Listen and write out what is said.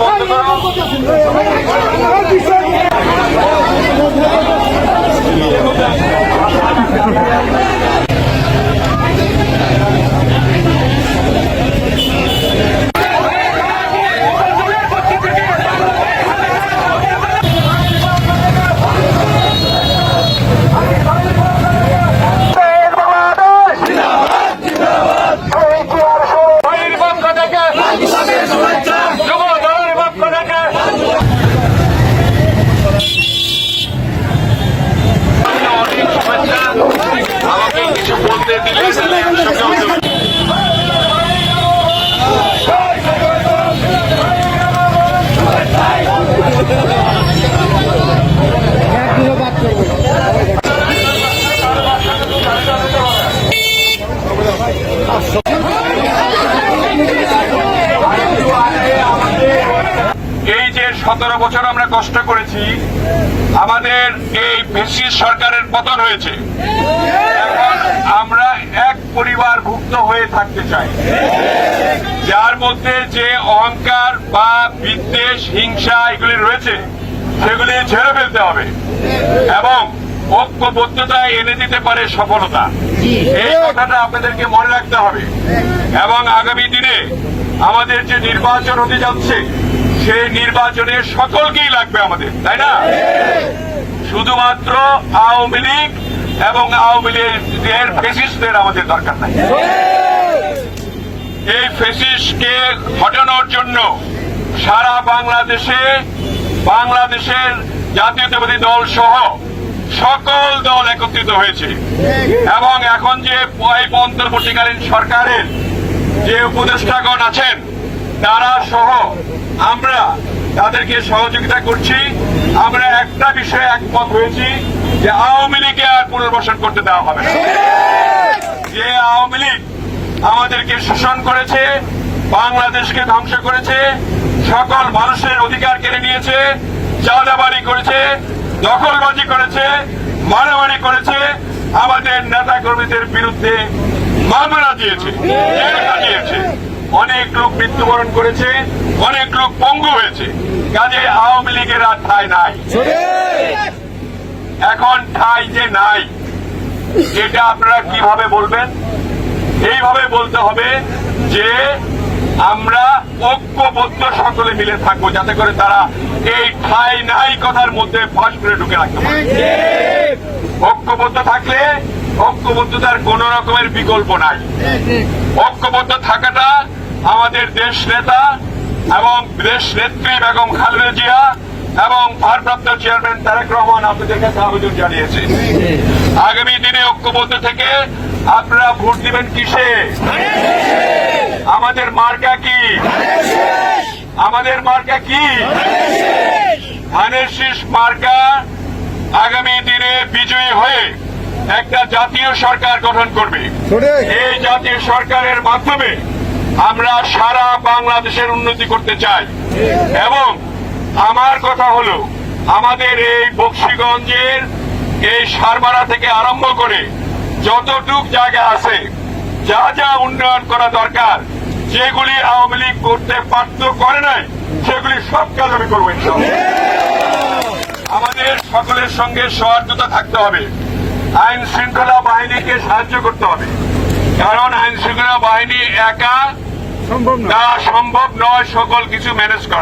বন্ধ করো। সতেরো বছর আমরা কষ্ট করেছি, আমাদের এই বেশি সরকারের পতন হয়েছে। আমরা এক পরিবার ভুক্ত হয়ে থাকতে চাই। যার মধ্যে যে অহংকার বা বিদ্বেষ, হিংসা এগুলি রয়েছে, সেগুলি ঝেড়ে ফেলতে হবে এবং ঐক্যবদ্ধতা এনে দিতে পারে সফলতা। এই কথাটা আপনাদেরকে মনে রাখতে হবে। এবং আগামী দিনে আমাদের যে নির্বাচন হতে যাচ্ছে সেই নির্বাচনে সকলকেই লাগবে আমাদের, তাই না? শুধুমাত্র আওয়ামী লীগ এবং আওয়ামী লীগের ফেসিস্টদের আমাদের দরকার নাই। এই ফেসিসকে হটানোর জন্য সারা বাংলাদেশে, বাংলাদেশের জাতীয়তাবাদী দল সহ সকল দল একত্রিত হয়েছে। এবং এখন যে অন্তর্বর্তীকালীন সরকারের যে উপদেষ্টাগণ আছেন তারা সহ আমরা তাদেরকে সহযোগিতা করছি। আমরা একটা বিষয়ে একমত হয়েছি যে আওয়ামী লীগকে আর পুনর্বাসন করতে দেওয়া হবে যে আওয়ামী লীগ আমাদেরকে শোষণ করেছে, বাংলাদেশকে ধ্বংস করেছে, সকল মানুষের অধিকার কেড়ে নিয়েছে চাঁদাবাড়ি করেছে, দখলবাজি করেছে, মারামারি করেছে, আমাদের নেতা কর্মীদের বিরুদ্ধে মামলা দিয়েছে দিয়েছে। অনেক লোক মৃত্যুবরণ করেছে, অনেক লোক পঙ্গু হয়েছে। কাজে আওয়ামী লীগের আর ঠাই নাই। এখন ঠাই যে নাই, এটা আপনারা কীভাবে বলবেন? এইভাবে বলতে হবে যে আমরা ঐক্যবদ্ধ সকলে মিলে থাকব, যাতে করে তারা এই ঠাই নাই কথার মধ্যে ফাঁস করে ঢুকে রাখতে পারে। ঐক্যবদ্ধ থাকলে ঐক্যবদ্ধতার কোন রকমের বিকল্প নাই। ঐক্যবদ্ধ থাকাটা আমাদের দেশ নেতা এবং দেশ নেত্রী বেগম খালেদা জিয়া এবং ভারপ্রাপ্ত চেয়ারম্যান তারেক রহমান আপনাদের কাছে আবেদন জানিয়েছে। আগামী দিনে ঐক্যবদ্ধ থেকে আপনারা ভোট দিবেন কিসে? আমাদের মার্কা কি? আমাদের মার্কা কি? ধানের শীষ মার্কা আগামী দিনে বিজয়ী হয়ে একটা জাতীয় সরকার গঠন করবে। এই জাতীয় সরকারের মাধ্যমে আমরা সারা বাংলাদেশের উন্নতি করতে চাই। এবং আমার কথা হলো, আমাদের এই বক্সিগঞ্জের এই সারমারা থেকে আরম্ভ করে যতটুক জায়গা আছে, যা যা উন্নয়ন করা দরকার, যেগুলি আওয়ামী লীগ করতে পারত করে নাই, সেগুলি সব কাজ আমি করব আমাদের সকলের সঙ্গে সহার্থতা থাকতে হবে। আইন শৃঙ্খলা বাহিনীকে সাহায্য করতে হবে। কারণ আইন শৃঙ্খলা বাহিনী একা সম্ভব না সম্ভব নয় সকল কিছু ম্যানেজ করা।